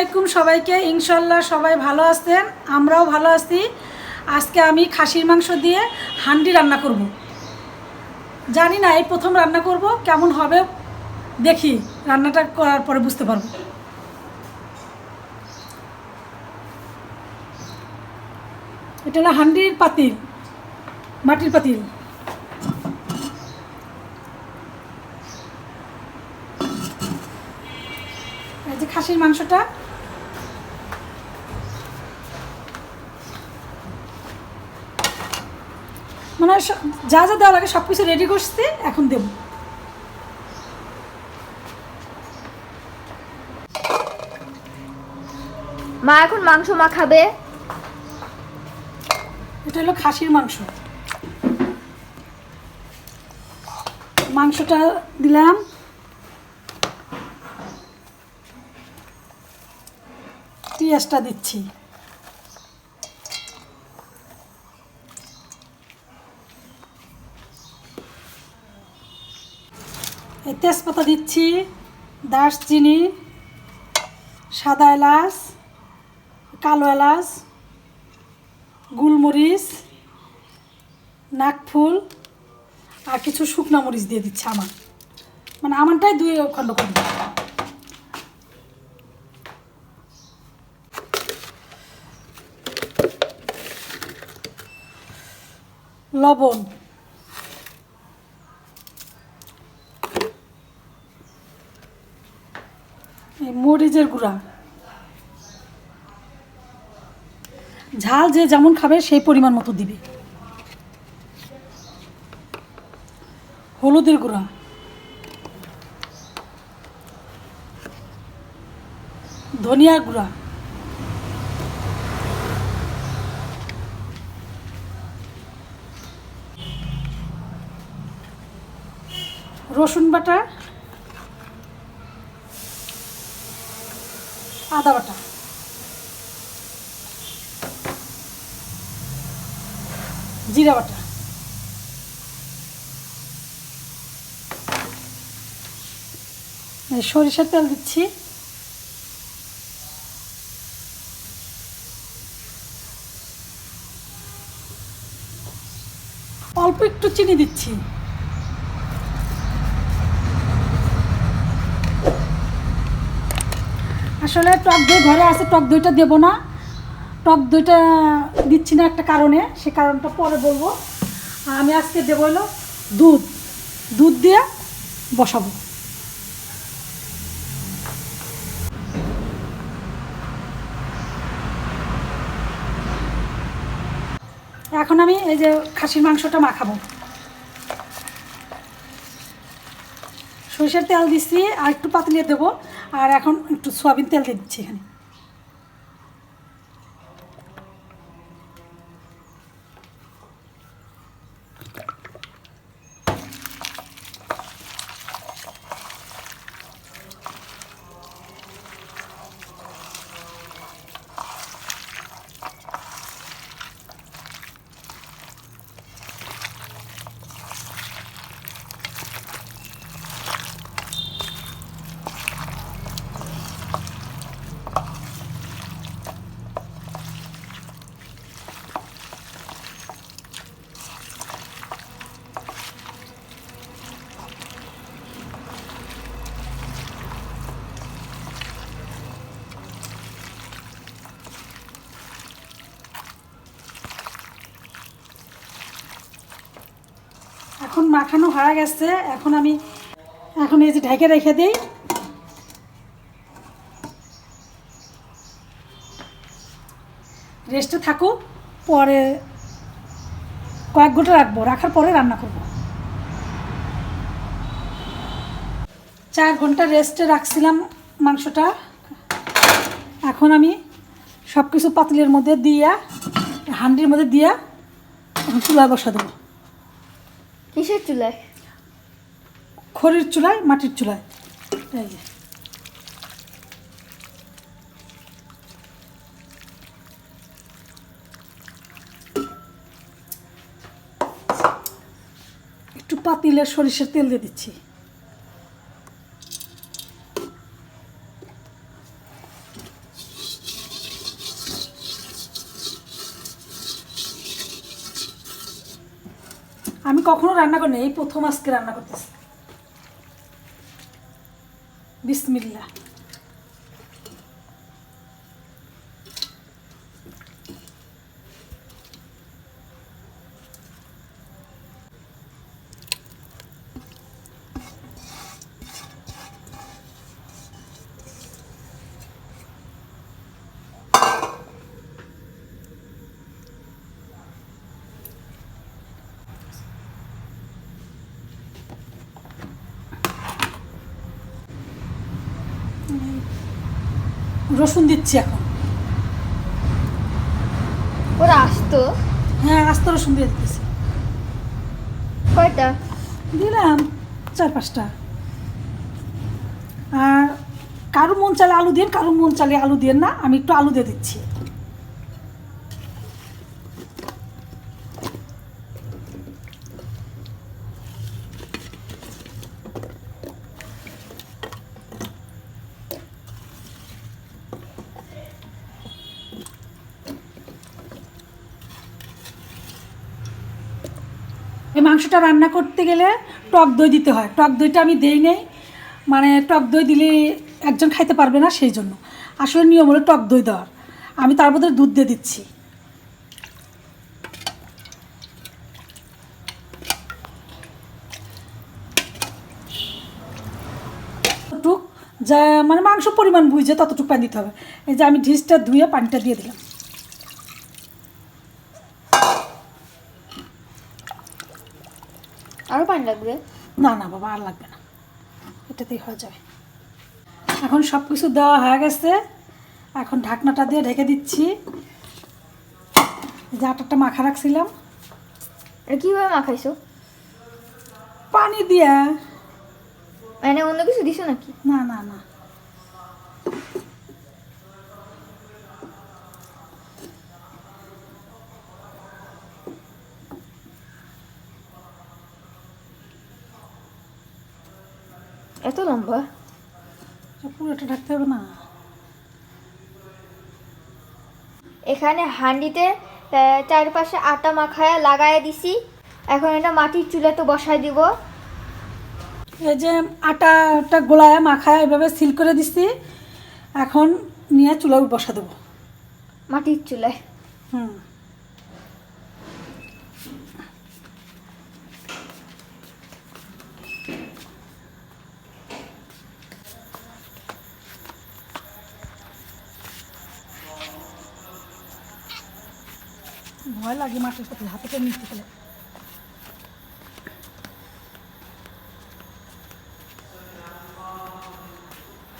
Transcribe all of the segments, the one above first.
আলাইকুম সবাইকে। ইনশাল্লাহ সবাই ভালো আছেন, আমরাও ভালো আছি। আজকে আমি খাসির মাংস দিয়ে হান্ডি রান্না করব। জানি না এই প্রথম রান্না করব, কেমন হবে দেখি, রান্নাটা করার পরে বুঝতে পারব। এটা হলো হান্ডির পাতিল, মাটির পাতিল। খাসির মাংসটা মানে স- যা যা দেওয়া লাগে সব কিছু রেডি করছি এখন দেব। মা এখন মাংস মা খাবে? এটা হলো খাসির মাংস। মাংসটা দিলাম। পেঁয়াজটা দিচ্ছি। এই তেজপাতা দিচ্ছি, দারচিনি, সাদা এলাচ, কালো এলাচ, গুলমরিচ নাকফুল আর কিছু শুকনো মরিচ দিয়ে দিচ্ছে আমার মানে আমারটাই দুই খণ্ড দিই। লবণ এই মরিচের গুঁড়া। ঝাল যে যেমন খাবে সেই পরিমাণ মতো দিবে। হলুদের গুঁড়া। ধনিয়ার গুঁড়া। রসুন বাটা। আদা বাটা। জিরা বাটা। সরিষার তেল দিচ্ছি। অল্প একটু চিনি দিচ্ছি। আসলে টক দই ঘরে আছে, টক দইটা দেবো না। টক দইটা দিচ্ছি না একটা কারণে, সে কারণটা পরে বলব। আমি আজকে দেবো হলো দুধ। দুধ দিয়ে বসাবো। এখন আমি এই যে খাসির মাংসটা মাখাবো। সরিষার তেল দিচ্ছি, আর একটু পাতলিয়ে দেবো। আর এখন একটু সোয়াবিন তেল দিয়ে দিচ্ছি এখানে। এখন মাখানো হয়ে গেছে। এখন আমি, এখন এই যে ঢেকে রেখে দিই। রেস্টে থাকুক, পরে কয়েক ঘণ্টা রাখব, রাখার পরে রান্না করব। চার ঘণ্টা রেস্টে রাখছিলাম মাংসটা। এখন আমি সব কিছু পাতিলের মধ্যে দিয়া হান্ডির মধ্যে দিয়া এখন চুলায় বসা দেবো। কিসের চুলায়? খড়ির চুলায় মাটির চুলায়। এই যে। একটু পাতিলের সরিষার তেল দিয়ে দিচ্ছি। কখনো রান্না করিনি এই প্রথম আজকে রান্না করতেছি। বিসমিল্লা রসুন দিচ্ছি এখন। ওরা আসতো? হ্যাঁ আস্ত রসুন দিয়ে দিতেছি। কয়টা? দিলাম চার পাঁচটা। আর কারও মন চালে আলু দিন কারও মন চালে আলু দিয়ে না আমি একটু আলু দিয়ে দিচ্ছি। মাংসটা রান্না করতে গেলে টক দই দিতে হয়। টক দইটা আমি দেই নেই। মানে টক দই দিলে একজন খাইতে পারবে না সেই জন্য। আসলে নিয়ম হলো টক দই দেওয়ার। আমি তার মধ্যে দুধ দিয়ে দিচ্ছি। যা মানে মাংস পরিমাণ বুঝে ততটুকু পানি দিতে হবে। এই যে আমি ঢিসটা ধুয়ে পানিটা দিয়ে দিলাম আরও পানি লাগবে? না না বাবা আর লাগবে না। এটাতেই হয়ে যাবে। এখন সব কিছু দেওয়া হয়ে গেছে। এখন ঢাকনাটা দিয়ে ঢেকে দিচ্ছি। যে আটাটা মাখা রাখছিলাম। কীভাবে মাখাইছো? পানি দিয়া। মানে অন্য কিছু দিছো নাকি? না না না। এত লম্বা? পুরোটা ঢাকতে হবে না। এখানে হাঁডিতে চারপাশে আটা মাখায়া লাগায় দিছি। এখন এটা মাটির চুলাতে বসায় দিব। এই যে আটাটা গোলায় মাখায় এভাবে সিল করে দিছি এখন নিয়ে চুলায় বসা দেবো। মাটির চুলায় হুম। ভয় লাগে মাটির সাথে হাতে করে নিতে গেলে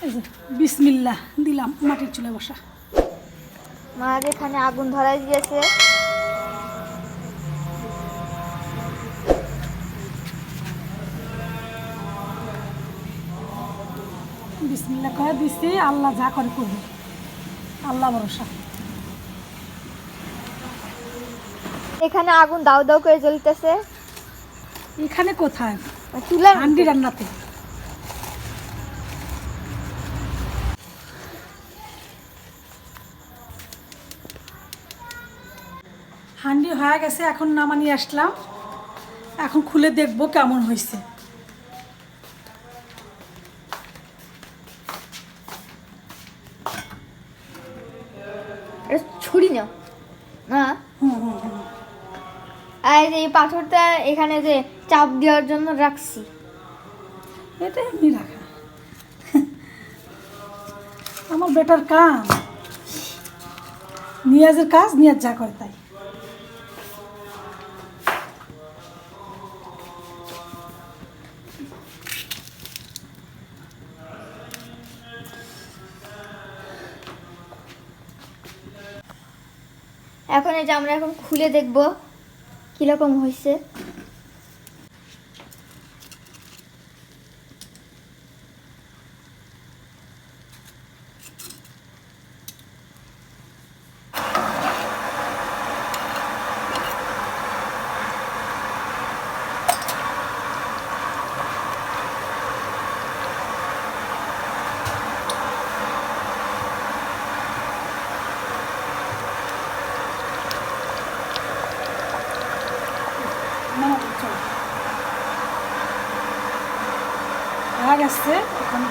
এই যে বিসমিল্লা দিলাম মাটির চুলে বসা। মা এখানে আগুন ধরাই দিয়েছে। বিসমিল্লা করে দিছি আল্লাহ যা করে করবে। আল্লাহ ভরসা। এখানে আগুন দাও দাও করে জ্বলতেছে। এখানে কোথায়? চুলার হান্ডি রান্নাতে। হান্ডি হয়ে গেছে এখন নামানি আসলাম। এখন খুলে দেখব কেমন হয়েছে। ছুরি না না? হুম হুম হুম। আর এই পাথরটা এখানে যে চাপ দেওয়ার জন্য রাখছি। এটা এমনি রাখা। আমার বেটার কাম। নিয়াজের কাজ নিয়াজ যা করে তাই। এখন এই যে আমরা এখন খুলে দেখব। কীরকম হয়েছে? গেছে। এখন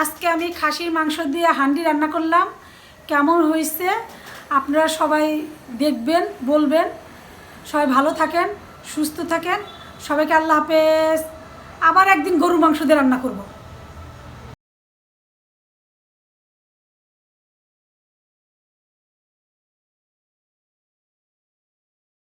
আজকে আমি খাসির মাংস দিয়ে হান্ডি রান্না করলাম। কেমন হয়েছে? আপনারা সবাই দেখবেন, বলবেন। সবাই ভালো থাকেন, সুস্থ থাকেন। সবাইকে আল্লাহ হাফেজ। আবার একদিন গরু মাংস দিয়ে রান্না করব।